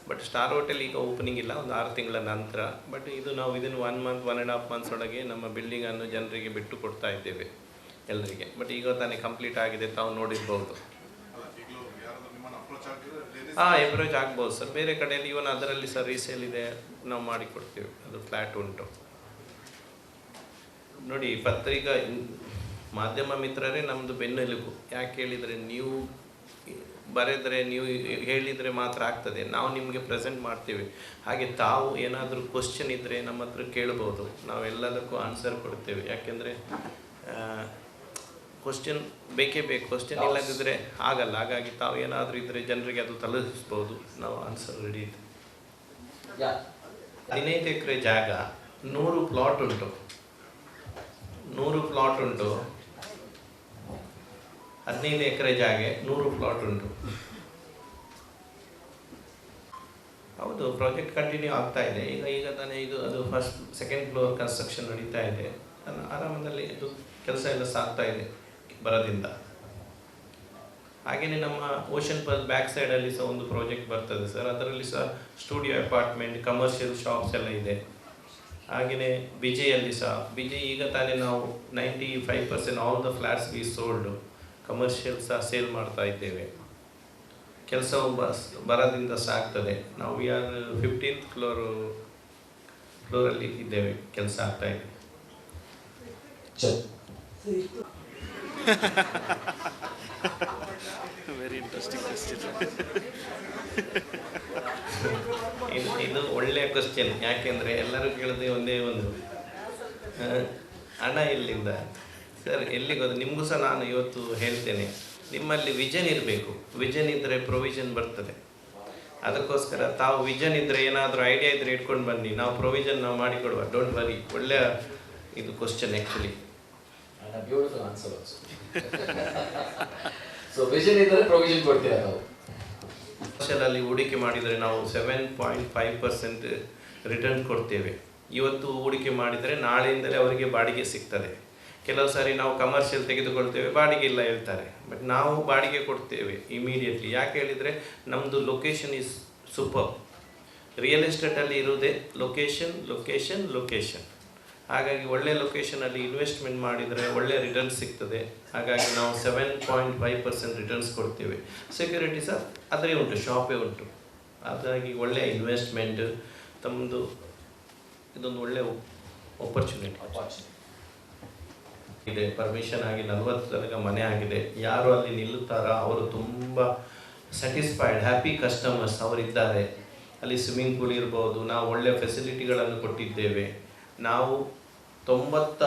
ಬಟ್ ಸ್ಟಾರ್ ಹೋಟೆಲ್ ಈಗ ಓಪನಿಂಗ್ ಇಲ್ಲ ಒಂದು ಆರು ತಿಂಗಳ ನಂತರ. ಬಟ್ ಇದು ನಾವು ಇದನ್ನು one month one and half months ಒಳಗೆ ನಮ್ಮ ಬಿಲ್ಡಿಂಗನ್ನು ಜನರಿಗೆ ಬಿಟ್ಟು ಕೊಡ್ತಾ ಇದ್ದೇವೆ. ಎಲ್ಲರಿಗೆ. ಬಟ್ ಈಗ ತಾನೇ ಕಂಪ್ಲೀಟ್ ಆಗಿದೆ ತಾವು ನೋಡಿರ್ಬೋದು. ಹಾಂ ಎವ್ರೇಜ್ ಆಗ್ಬೋದು ಸರ್ ಬೇರೆ ಕಡೆಯಲ್ಲಿ ಇವನ್ ಅದರಲ್ಲಿ ಸರ್ ರೀಸೇಲ್ ಇದೆ, ನಾವು ಮಾಡಿಕೊಡ್ತೀವಿ ಅದು ಫ್ಲ್ಯಾಟ್ ಉಂಟು. ನೋಡಿ, ಪತ್ರಿಕಾ, ಮಾಧ್ಯಮ ಮಿತ್ರರೇ ನಮ್ಮದು ಬೆನ್ನೆಲುಬು. ಯಾಕೆ ಹೇಳಿದರೆ, ನೀವು ಬರೆದರೆ, ನೀವು ಹೇಳಿದರೆ ಮಾತ್ರ ಆಗ್ತದೆ. ನಾವು ನಿಮಗೆ ಪ್ರೆಸೆಂಟ್ ಮಾಡ್ತೀವಿ. ಹಾಗೆ ತಾವು ಏನಾದರೂ ಕ್ವಶನ್ ಇದ್ದರೆ ನಮ್ಮ ಹತ್ರ ಕೇಳ್ಬೋದು. ನಾವು ಎಲ್ಲದಕ್ಕೂ ಆನ್ಸರ್ ಕೊಡ್ತೇವೆ. ಯಾಕೆಂದರೆ ಕ್ವಶನ್ ಬೇಕೇ ಬೇಕು. ಕ್ವಶನ್ ಇಲ್ಲದಿದ್ದರೆ ಆಗಲ್ಲ. ಹಾಗಾಗಿ ತಾವು ಏನಾದರೂ ಇದ್ದರೆ ಜನರಿಗೆ ಅದು ತಲುಪಿಸ್ಬೋದು. ನಾವು ಆನ್ಸರ್ ರೆಡಿ ಇದೆ. ಹದಿನೈದು ಎಕರೆ ಜಾಗ ನೂರು ಪ್ಲಾಟ್ ಉಂಟು. ನೂರು ಪ್ಲಾಟ್ ಉಂಟು. ಹದಿನೈದು ಎಕರೆ ಜಾಗ ನೂರು ಪ್ಲಾಟ್ ಉಂಟು. ಹೌದು ಪ್ರಾಜೆಕ್ಟ್ ಕಂಟಿನ್ಯೂ ಆಗ್ತಾ ಇದೆ. ಈಗ ಈಗ ತಾನೇ ಇದು ಅದು ಫಸ್ಟ್ ಸೆಕೆಂಡ್ ಫ್ಲೋರ್ ಕನ್ಸ್ಟ್ರಕ್ಷನ್ ನಡೀತಾ ಇದೆ. ಆರಾಮದಲ್ಲಿ ಇದು ಕೆಲಸ ಎಲ್ಲ ಸಾಗ್ತಾ ಇದೆ. ಬರದಿಂದ. ಹಾಗೆಯೇ ನಮ್ಮ ಓಷನ್ ಪರ್ ಬ್ಯಾಕ್ ಸೈಡಲ್ಲಿ ಸಹ ಒಂದು ಪ್ರಾಜೆಕ್ಟ್ ಬರ್ತದೆ ಸರ್ ಅದರಲ್ಲಿ ಸಹ ಸ್ಟುಡಿಯೋ ಅಪಾರ್ಟ್ಮೆಂಟ್ ಕಮರ್ಷಿಯಲ್ ಶಾಪ್ಸ್ ಎಲ್ಲ ಇದೆ. ಹಾಗೆಯೇ ಬಿಜೆಯಲ್ಲಿ ಸಹ. ಬಿಜೆ ಈಗ ತಾನೇ ನಾವು ninety five percent all the flats we sold commercial ಸಹ ಸೇಲ್ ಮಾಡ್ತಾ ಇದ್ದೇವೆ. ಕೆಲಸವು ಬಸ್ ಬರದಿಂದ ಸಾಕ್ತದೆ ನಾವು ವಿ ಆರ್ ಫಿಫ್ಟೀನ್ತ್ ಫ್ಲೋರು ಫ್ಲೋರಲ್ಲಿ ಇದ್ದೇವೆ. ಕೆಲಸ ಆಗ್ತಾ ಇದೆ. Sure. ಇದು ಇದು ಒಳ್ಳೆಯ ಕ್ವಶನ್ ಯಾಕೆಂದರೆ ಎಲ್ಲರೂ ಕೇಳೋದೇ ಒಂದೇ ಒಂದು. ಹಣ ಎಲ್ಲಿಂದ? ಸರ್ ಎಲ್ಲಿಗೆ ಹೋದ ನಿಮಗೂ ಸಹ ನಾನು ಇವತ್ತು ಹೇಳ್ತೇನೆ. ನಿಮ್ಮಲ್ಲಿ ವಿಜನ್ ಇರಬೇಕು. ವಿಜನ್ ಇದ್ದರೆ ಪ್ರೊವಿಷನ್ ಬರ್ತದೆ. ಅದಕ್ಕೋಸ್ಕರ ತಾವು ವಿಜನ್ ಇದ್ದರೆ ಏನಾದರೂ ಐಡಿಯಾ ಇದ್ದರೆ ಇಟ್ಕೊಂಡು ಬನ್ನಿ. ನಾವು ಪ್ರೊವಿಷನ್ ನಾವು ಮಾಡಿಕೊಡುವ. ಡೋಂಟ್ ವರಿ ಒಳ್ಳೆಯ ಇದು ಕ್ವಶನ್ ಆ್ಯಕ್ಚುಲಿ And ವಿಷನ್ ಇದ್ದರೆ ಪ್ರೊವಿಷನ್ ಕೊಡ್ತೀರಾ ನಾವು. ಅಲ್ಲಿ ಹೂಡಿಕೆ ಮಾಡಿದರೆ ನಾವು seven point five percent return ಕೊಡ್ತೇವೆ. ಇವತ್ತು ಹೂಡಿಕೆ ಮಾಡಿದರೆ ನಾಳೆಯಿಂದಲೇ ಅವರಿಗೆ ಬಾಡಿಗೆ ಸಿಗ್ತದೆ. ಕೆಲವು ಸಾರಿ ನಾವು ಕಮರ್ಷಿಯಲ್ ತೆಗೆದುಕೊಳ್ತೇವೆ, ಬಾಡಿಗೆ ಇಲ್ಲ ಹೇಳ್ತಾರೆ. ಬಟ್ ನಾವು ಬಾಡಿಗೆ ಕೊಡ್ತೇವೆ ಇಮಿಡಿಯೇಟ್ಲಿ ಯಾಕೆ ಹೇಳಿದರೆ ನಮ್ಮದು ಲೊಕೇಶನ್ ಇಸ್ ಸೂಪರ್ ರಿಯಲ್ ಎಸ್ಟೇಟಲ್ಲಿ ಇರುವುದೇ ಲೊಕೇಶನ್ ಲೊಕೇಶನ್ ಲೊಕೇಶನ್ ಹಾಗಾಗಿ ಒಳ್ಳೆ ಲೊಕೇಶನಲ್ಲಿ ಇನ್ವೆಸ್ಟ್ಮೆಂಟ್ ಮಾಡಿದರೆ ಒಳ್ಳೆ ರಿಟರ್ನ್ಸ್ ಸಿಗ್ತದೆ. ಹಾಗಾಗಿ ನಾವು seven point five percent returns ಕೊಡ್ತೇವೆ. ಸೆಕ್ಯೂರಿಟಿ ಸಹ ಅದರೇ ಉಂಟು ಶಾಪೇ ಉಂಟು. ಹಾಗಾಗಿ ಒಳ್ಳೆ ಇನ್ವೆಸ್ಟ್ಮೆಂಟ್ ತಮ್ಮದು ಇದೊಂದು ಒಳ್ಳೆ ಆಪರ್ಚುನಿಟಿ Opportunity. ಇದೆ ಪರ್ಮಿಷನ್ ಆಗಿ ನಲವತ್ತು ತನಕ ಮನೆ ಆಗಿದೆ. ಯಾರು ಅಲ್ಲಿ ನಿಲ್ಲುತ್ತಾರೋ ಅವರು ತುಂಬ ಸ್ಯಾಟಿಸ್ಫೈಡ್ ಹ್ಯಾಪಿ ಕಸ್ಟಮರ್ಸ್ ಅವರಿದ್ದಾರೆ. ಅಲ್ಲಿ ಸ್ವಿಮ್ಮಿಂಗ್ ಪೂಲ್ ಇರ್ಬೋದು ನಾವು ಒಳ್ಳೆಯ ಫೆಸಿಲಿಟಿಗಳನ್ನು ಕೊಟ್ಟಿದ್ದೇವೆ. ನಾವು ತೊಂಬತ್ತ,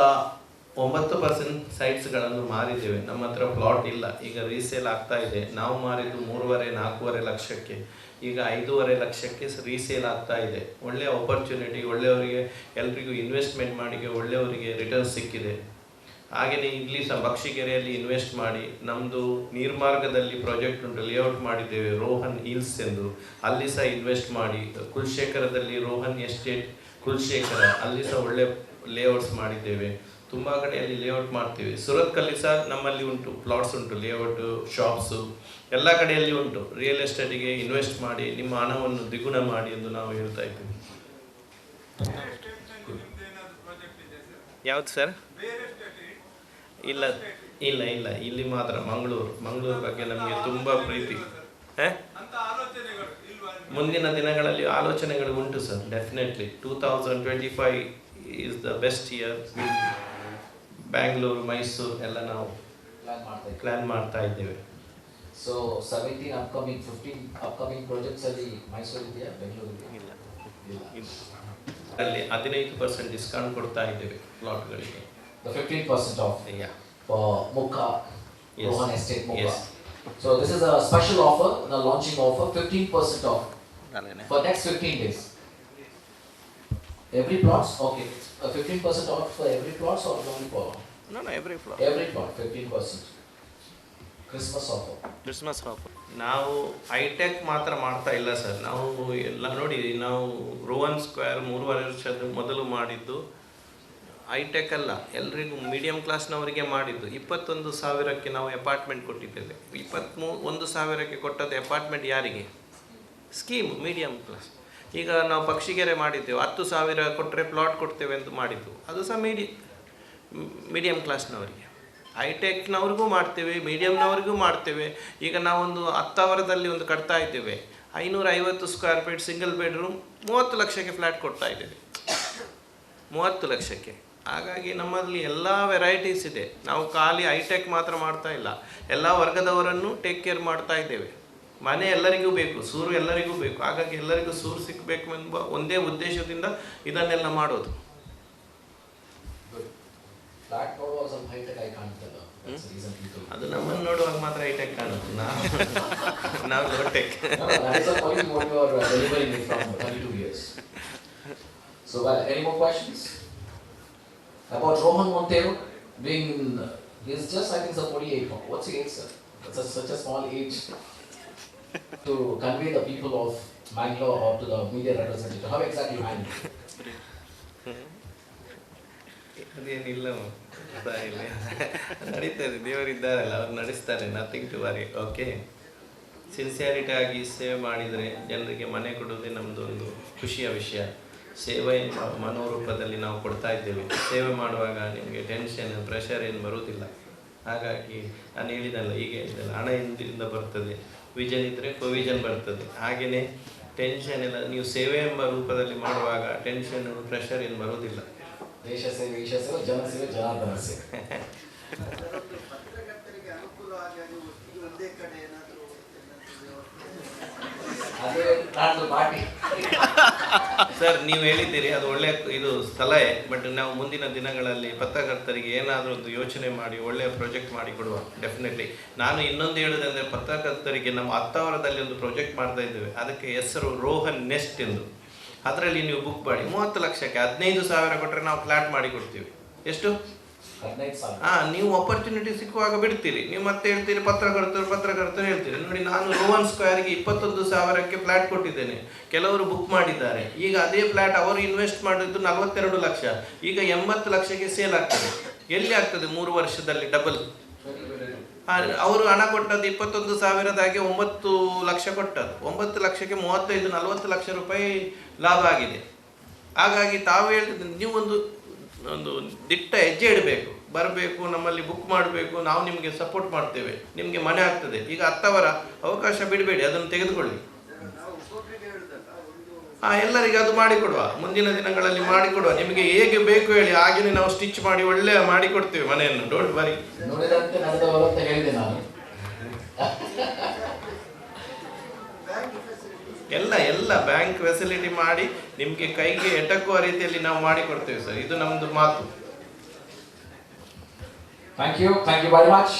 ಒಂಬತ್ತು ಪರ್ಸೆಂಟ್ ಸೈಟ್ಸ್ಗಳನ್ನು ಮಾರಿದ್ದೇವೆ. ನಮ್ಮ ಹತ್ರ ಪ್ಲಾಟ್ ಇಲ್ಲ. ಈಗ ರೀಸೇಲ್ ಆಗ್ತಾ ಇದೆ. ನಾವು ಮಾರಿದ್ದು ಮೂರುವರೆ, ನಾಲ್ಕೂವರೆ ಲಕ್ಷಕ್ಕೆ. ಈಗ ಐದೂವರೆ ಲಕ್ಷಕ್ಕೆ ರೀಸೇಲ್ ಆಗ್ತಾ ಇದೆ. ಒಳ್ಳೆಯ ಆಪರ್ಚುನಿಟಿ ಒಳ್ಳೆಯವರಿಗೆ, ಎಲ್ರಿಗೂ ಇನ್ವೆಸ್ಟ್ಮೆಂಟ್ ಮಾಡಿಗೆ ಒಳ್ಳೆಯವರಿಗೆ ರಿಟರ್ನ್ ಸಿಕ್ಕಿದೆ. ಹಾಗೆಯೇ ಇಲ್ಲಿ ಸಹ ಬಕ್ಷಿಗೆರೆಯಲ್ಲಿ ಇನ್ವೆಸ್ಟ್ ಮಾಡಿ ನಮ್ಮದು ನೀರ್ಮಾರ್ಗದಲ್ಲಿ ಪ್ರಾಜೆಕ್ಟ್ ಉಂಟು ಲೇಔಟ್ ಮಾಡಿದ್ದೇವೆ, ರೋಹನ್ ಹಿಲ್ಸ್ ಎಂದು. ಅಲ್ಲಿ ಸಹ ಇನ್ವೆಸ್ಟ್ ಮಾಡಿ, ಕುಲಶೇಖರದಲ್ಲಿ ರೋಹನ್ ಎಸ್ಟೇಟ್ ಕುಲಶೇಖರ ಅಲ್ಲಿ ಸಹ ಒಳ್ಳೆ ಲೇಔಟ್ಸ್ ಮಾಡಿದ್ದೇವೆ. ತುಂಬ ಕಡೆಯಲ್ಲಿ ಲೇಔಟ್ ಮಾಡ್ತೀವಿ. ಸುರತ್ಕಲ್ಲಿ ಸಹ ನಮ್ಮಲ್ಲಿ ಉಂಟು ಪ್ಲಾಟ್ಸ್ ಉಂಟು ಲೇಔಟ್ ಶಾಪ್ಸು ಎಲ್ಲ ಕಡೆಯಲ್ಲಿ ಉಂಟು. ರಿಯಲ್ ಎಸ್ಟೇಟಿಗೆ ಇನ್ವೆಸ್ಟ್ ಮಾಡಿ, ನಿಮ್ಮ ಹಣವನ್ನು ದ್ವಿಗುಣ ಮಾಡಿ ಎಂದು ನಾವು ಹೇಳ್ತಾ ಇದ್ದೀವಿ. ಯಾವ್ದು ಸರ್? ಇಲ್ಲ ಇಲ್ಲ ಇಲ್ಲ. ಇಲ್ಲಿ ಮಾತ್ರ, ಮಂಗಳೂರು. ಮಂಗಳೂರು ಬಗ್ಗೆ ನಮಗೆ ತುಂಬ ಪ್ರೀತಿ. ಹ? ಮುಂದಿನ ದಿನಗಳಲ್ಲಿ ಆಲೋಚನೆಗಳು ಉಂಟು sir definitely two thousand twenty five is the best year Bangalore Mysuru ಎಲ್ಲ ನಾವು ಪ್ಲಾನ್ ಮಾಡ್ತಾ ಇದ್ದೀವಿ. ಪ್ಲ್ಯಾನ್ ಮಾಡ್ತಾ ಇದ್ದೇವೆ. So seventeen upcoming fifteen upcoming projects ಅಲ್ಲಿ ಮೈಸೂರು ಇದೆಯಾ ಬೆಂಗಳೂರು ಇದೆಯಾ? ಇಲ್ಲ. ಅಲ್ಲಿ ಹದಿನೈದು ಪರ್ಸೆಂಟ್ ಡಿಸ್ಕೌಂಟ್ ಕೊಡ್ತಾ ಇದ್ದೇವೆ ಪ್ಲಾಟ್ಗಳಿಗೆ fifteen percent off yeah yes Mukka, Yes. So Estate Mukka. Yes. So this is a special offer, the launching offer, for percent off for next fifteen days. Every plots, okay, for every off for every plots or only for, no no every plot every plot, fifteen percent. Christmas offer Christmas offer ನಾವು ಹೈಟೆಕ್ ಮಾತ್ರ ಮಾಡ್ತಾ ಇಲ್ಲ ಸರ್ ನಾವು ಎಲ್ಲ ನೋಡಿ ನಾವು ರೋವನ್ ಸ್ಕ್ವೇರ್ ಮೂರುವರೆ ವರ್ಷದ ಮೊದಲು ಮಾಡಿದ್ದು ಹೈಟೆಕ್ ಅಲ್ಲ. ಎಲ್ರಿಗೂ ಮೀಡಿಯಂ ಕ್ಲಾಸ್ನವರಿಗೆ ಮಾಡಿದ್ದು. ಇಪ್ಪತ್ತೊಂದು ಸಾವಿರಕ್ಕೆ ನಾವು ಅಪಾರ್ಟ್ಮೆಂಟ್ ಕೊಟ್ಟಿದ್ದೇವೆ. ಇಪ್ಪತ್ತ್ಮೂ ಒಂದು ಸಾವಿರಕ್ಕೆ ಕೊಟ್ಟದ್ದು ಅಪಾರ್ಟ್ಮೆಂಟ್ ಯಾರಿಗೆ? ಸ್ಕೀಮ್ ಮೀಡಿಯಂ ಕ್ಲಾಸ್ ಈಗ ನಾವು ಪಕ್ಷಿಗೆರೆ ಮಾಡಿದ್ದೆವು. ಹತ್ತು ಸಾವಿರ ಕೊಟ್ಟರೆ ಪ್ಲಾಟ್ ಕೊಡ್ತೇವೆ ಅಂತ ಮಾಡಿದ್ದು. ಅದು ಸಹ ಮೀಡಿ ಮೀಡಿಯಂ ಕ್ಲಾಸ್ನವರಿಗೆ ಹೈಟೆಕ್ನವ್ರಿಗೂ ಮಾಡ್ತೇವೆ ಮೀಡಿಯಮ್ನವ್ರಿಗೂ ಮಾಡ್ತೇವೆ. ಈಗ ನಾವೊಂದು ಹತ್ತಾವರದಲ್ಲಿ ಒಂದು ಕಟ್ತಾ ಇದ್ದೇವೆ. ಐನೂರ ಐವತ್ತು ಸ್ಕ್ವೇರ್ ಫೀಟ್ ಸಿಂಗಲ್ ಬೆಡ್ರೂಮ್ ಮೂವತ್ತು ಲಕ್ಷಕ್ಕೆ ಫ್ಲ್ಯಾಟ್ ಕೊಡ್ತಾ ಇದ್ದೇವೆ. ಮೂವತ್ತು ಲಕ್ಷಕ್ಕೆ. ಹಾಗಾಗಿ ನಮ್ಮಲ್ಲಿ ಎಲ್ಲ ವೆರೈಟೀಸ್ ಇದೆ. ನಾವು ಖಾಲಿ ಹೈಟೆಕ್ ಮಾತ್ರ ಮಾಡ್ತಾ ಇಲ್ಲ. ಎಲ್ಲ ವರ್ಗದವರನ್ನು ಟೇಕ್ ಕೇರ್ ಮಾಡ್ತಾ ಇದ್ದೇವೆ. ಮನೆ ಎಲ್ಲರಿಗೂ ಬೇಕು ಸೂರು ಎಲ್ಲರಿಗೂ ಬೇಕು. ಹಾಗಾಗಿ ಎಲ್ಲರಿಗೂ ಸೂರು ಸಿಕ್ಕಬೇಕು ಎಂಬ ಒಂದೇ ಉದ್ದೇಶದಿಂದ ಇದನ್ನೆಲ್ಲ ಮಾಡೋದು. ಅದು ನಮ್ಮನ್ನು ನೋಡುವಾಗ ಮಾತ್ರ ಹೈಟೆಕ್ ಕಾಣುತ್ತೆ. ನಾವು ನಾವು ಹೊಟ್ಟೆಕ್ being is just i think so 48 what's the age sir? That's a, such a small age. To convey the people of Bangalore or to the media representative, how exactly you handle it? ಅದೇನಿಲ್ಲ ಇಲ್ಲ ನಡೀತದೆ ದೇವರಿದ್ದಾರಲ್ಲ ಅವ್ರು ನಡೆಸ್ತಾರೆ nothing to worry okay sincerity ಆಗಿ ಸೇವೆ ಮಾಡಿದರೆ ಜನರಿಗೆ ಮನೆ ಕೊಡೋದೇ ನಮ್ಮದು ಒಂದು ಖುಷಿಯ ವಿಷಯ. ಸೇವೆ ಮನೋರೂಪದಲ್ಲಿ ನಾವು ಕೊಡ್ತಾ ಇದ್ದೇವೆ. ಸೇವೆ ಮಾಡುವಾಗ ನಿಮಗೆ ಟೆನ್ಷನ್ ಪ್ರೆಷರ್ ಏನು ಬರುವುದಿಲ್ಲ ಹಾಗಾಗಿ ನಾನು ಹೇಳಿದಲ್ಲ ಈಗ ಹೇಳಿದಲ್ಲ ಹಣ ಎಂದಿನಿಂದ ಬರ್ತದೆ ವಿಜನ್ ಇದ್ದರೆ ಕೊವಿಜನ್ ಬರ್ತದೆ. ಹಾಗೆಯೇ ಟೆನ್ಷನ್ ಎಲ್ಲ ನೀವು ಸೇವೆ ಎಂಬ ರೂಪದಲ್ಲಿ ಮಾಡುವಾಗ ಟೆನ್ಷನ್ ಪ್ರೆಷರ್ ಏನು ಬರುವುದಿಲ್ಲ. ದೇಶ ಸೇವೆ, ಈಶ ಸೇವೆ, ಜನ ಸೇವೆ, ಜನಾರ್ದನ ಸೇವೆ. ಅದೇ ನಾಡ್ದು ಪಾರ್ಟಿ. ಸರ್ ನೀವು ಹೇಳಿದ್ದೀರಿ, ಅದು ಒಳ್ಳೆ ಇದು ಸಲಹೆ ಬಟ್ ನಾವು ಮುಂದಿನ ದಿನಗಳಲ್ಲಿ ಪತ್ರಕರ್ತರಿಗೆ ಏನಾದರೂ ಒಂದು ಯೋಚನೆ ಮಾಡಿ ಒಳ್ಳೆಯ ಪ್ರಾಜೆಕ್ಟ್ ಮಾಡಿ ಕೊಡುವ ಡೆಫಿನೆಟ್ಲಿ ನಾನು ಇನ್ನೊಂದು ಹೇಳೋದಂದರೆ ಪತ್ರಕರ್ತರಿಗೆ ನಮ್ಮ ಹತ್ತಾವರದಲ್ಲಿ ಒಂದು ಪ್ರಾಜೆಕ್ಟ್ ಮಾಡ್ತಾ ಇದ್ದೇವೆ. ಅದಕ್ಕೆ ಹೆಸರು ರೋಹನ್ ನೆಸ್ಟ್ ಎಂದು. ಅದರಲ್ಲಿ ನೀವು ಬುಕ್ ಮಾಡಿ, ಮೂವತ್ತು ಲಕ್ಷಕ್ಕೆ ಹದಿನೈದು ಸಾವಿರ ಕೊಟ್ಟರೆ ನಾವು ಫ್ಲ್ಯಾಟ್ ಮಾಡಿ ಕೊಡ್ತೀವಿ. ಎಷ್ಟು? ಹಾ ನೀವು ಅಪರ್ಚುನಿಟಿ ಸಿಕ್ಕುವಾಗ ಬಿಡ್ತೀರಿ. ನೀವು ಮತ್ತೆ ಹೇಳ್ತೀರಿ ಪತ್ರಕರ್ತರು ಪತ್ರಕರ್ತರು ಹೇಳ್ತೀರಿ ನೋಡಿ, ನಾನು ರೋವನ್ ಸ್ಕ್ವೇರ್ಗೆ ಇಪ್ಪತ್ತೊಂದು ಸಾವಿರಕ್ಕೆ ಫ್ಲಾಟ್ ಕೊಟ್ಟಿದ್ದೇನೆ. ಕೆಲವರು ಬುಕ್ ಮಾಡಿದ್ದಾರೆ. ಈಗ ಅದೇ ಫ್ಲಾಟ್ ಅವರು ಇನ್ವೆಸ್ಟ್ ಮಾಡಿದ್ದು ನಲವತ್ತೆರಡು ಲಕ್ಷ. ಈಗ ಎಂಬತ್ತು ಲಕ್ಷಕ್ಕೆ ಸೇಲ್ ಆಗ್ತದೆ. ಎಲ್ಲಿ ಆಗ್ತದೆ ಮೂರು ವರ್ಷದಲ್ಲಿ ಡಬಲ್ ಅವರು ಹಣ ಕೊಟ್ಟದ್ದು ಇಪ್ಪತ್ತೊಂದು ಸಾವಿರದಾಗೆ ಒಂಬತ್ತು ಲಕ್ಷ ಕೊಟ್ಟದ್ದು. ಒಂಬತ್ತು ಲಕ್ಷಕ್ಕೆ ಮೂವತ್ತೈದು, ನಲವತ್ತು ಲಕ್ಷ ರೂಪಾಯಿ ಲಾಭ ಆಗಿದೆ. ಹಾಗಾಗಿ ತಾವು ಹೇಳಿದ ನೀವು ಒಂದು ದಿಟ್ಟ ಹೆಜ್ಜೆ ಇಡಬೇಕು. ಬರಬೇಕು ನಮ್ಮಲ್ಲಿ ಬುಕ್ ಮಾಡಬೇಕು ನಾವು ನಿಮಗೆ ಸಪೋರ್ಟ್ ಮಾಡ್ತೇವೆ. ನಿಮಗೆ ಮನೆ ಆಗ್ತದೆ. ಈಗ ಹತ್ತವರ ಅವಕಾಶ ಬಿಡಬೇಡಿ ಅದನ್ನು ತೆಗೆದುಕೊಳ್ಳಿ. ಹಾ ಎಲ್ಲರಿಗೆ ಅದು ಮಾಡಿಕೊಡುವ. ಮುಂದಿನ ದಿನಗಳಲ್ಲಿ ಮಾಡಿಕೊಡುವ. ನಿಮಗೆ ಹೇಗೆ ಬೇಕು ಹೇಳಿ ಹಾಗೆಯೇ ನಾವು ಸ್ಟಿಚ್ ಮಾಡಿ ಒಳ್ಳೆ ಮಾಡಿಕೊಡ್ತೇವೆ ಮನೆಯನ್ನು. ಡೋಂಟ್ ಬರಿ ಹೇಳಿದೆ ನಾನು. ಎಲ್ಲ ಎಲ್ಲ ಬ್ಯಾಂಕ್ ಫೆಸಿಲಿಟಿ ಮಾಡಿ ನಿಮಗೆ ಕೈಗೆ ಎಟಕುವ ರೀತಿಯಲ್ಲಿ ನಾವು ಮಾಡಿಕೊಡ್ತೇವೆ ಸರ್. ಇದು ನಮ್ಮದು ಮಾತು. Thank you thank you very much.